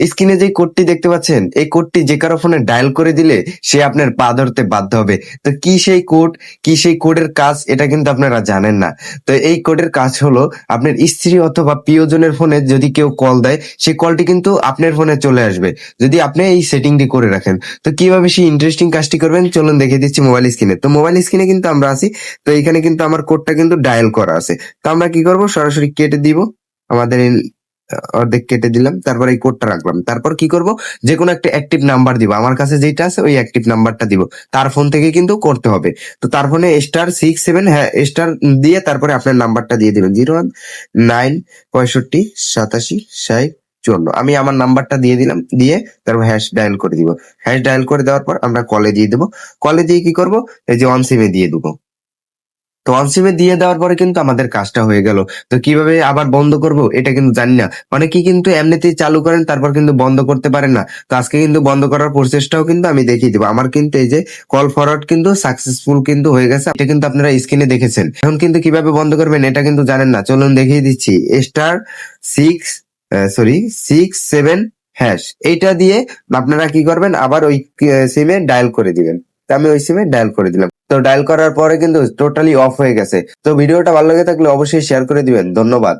স্ক্রিনে যে কোডটি দেখতে পাচ্ছেন, এই কোডটি যে কারও ফোনে ডায়াল করে দিলে সে আপনার পা ধরতে বাধ্য হবে। তো কি সেই কোড, কি সেই কোডের কাজ, এটা কিন্তু আপনারা জানেন না। তো এই কোডের কাজ হলো, আপনার স্ত্রী অথবা প্রিয়জনের ফোনে যদি কেউ কল দেয় সেই কলটি কিন্তু আপনার ফোনে চলে আসবে। যদি আপনি এই সেটিংটি করে রাখেন, তো কীভাবে সেই ইন্টারেস্টিং কাজটি করবেন? চলুন দেখে দিচ্ছি মোবাইল স্ক্রিনে তো মোবাইল স্ক্রিনে কিন্তু আমরা আছি, তো এখানে কিন্তু আমার কোডটা কিন্তু ডায়াল করা আছে। তো আমরা কি করব? সরাসরি কেটে দিব আমাদের অর্ধেক কেটে দিলাম, তারপর এই কোডটা রাখলাম। তারপর কি করব? যে কোনো একটা অ্যাক্টিভ নাম্বার দিব। আমার কাছে যেটা আছে, ওই অ্যাক্টিভ নাম্বারটা দিব। তার ফোন থেকে কিন্তু করতে হবে। তো তার ফোনে স্টার সিক্স সেভেন হ্যাঁ স্টার দিয়ে তারপরে আপনার নাম্বারটা দিয়ে দিবেন। জিরো ওয়ান নাইন পঁয়ষট্টি সাতাশি ষাট চুয়ান্ন। আমি আমার নাম্বারটা দিয়ে দিলাম, দিয়ে তারপর হ্যাশ ডায়াল করে দিব। হ্যাশ ডায়াল করে দেওয়ার পর আমরা কলে দিয়ে দেবো। কলে দিয়ে কি করব? এই যে অন সিমে দিয়ে দেবো। তো অন সিমে দিয়ে দেওয়ার পরে কিন্তু আমাদের কাজটা হয়ে গেল। তো কীভাবে আবার বন্ধ করব এটা কিন্তু জানি না। অনেকেই কিন্তু এমনিতেই চালু করেন, তারপর কিন্তু বন্ধ করতে পারেন না। তো আজকে কিন্তু বন্ধ করার প্রসেসটাও কিন্তু আমি দেখিয়ে দিব। আমার কিন্তু এই যে কল ফরওয়ার্ড কিন্তু সাকসেসফুল কিন্তু হয়ে গেছে। এটা কিন্তু আপনারা স্ক্রিনে দেখেছেন। এখন কিন্তু কীভাবে বন্ধ করবেন এটা কিন্তু জানেন না। চলুন দেখিয়ে দিচ্ছি। Star six sorry six seven hash এইটা দিয়ে আপনারা কি করবেন? আবার ওই সিমে ডায়াল করে দিবেন। আমি ওই সিমে ডায়াল করে দিলাম। তো ডায়াল করার পরে কিন্তু টোটালি অফ হয়ে গেছে। তো ভিডিওটা ভালো লাগে থাকলে অবশ্যই শেয়ার করে দিবেন। ধন্যবাদ।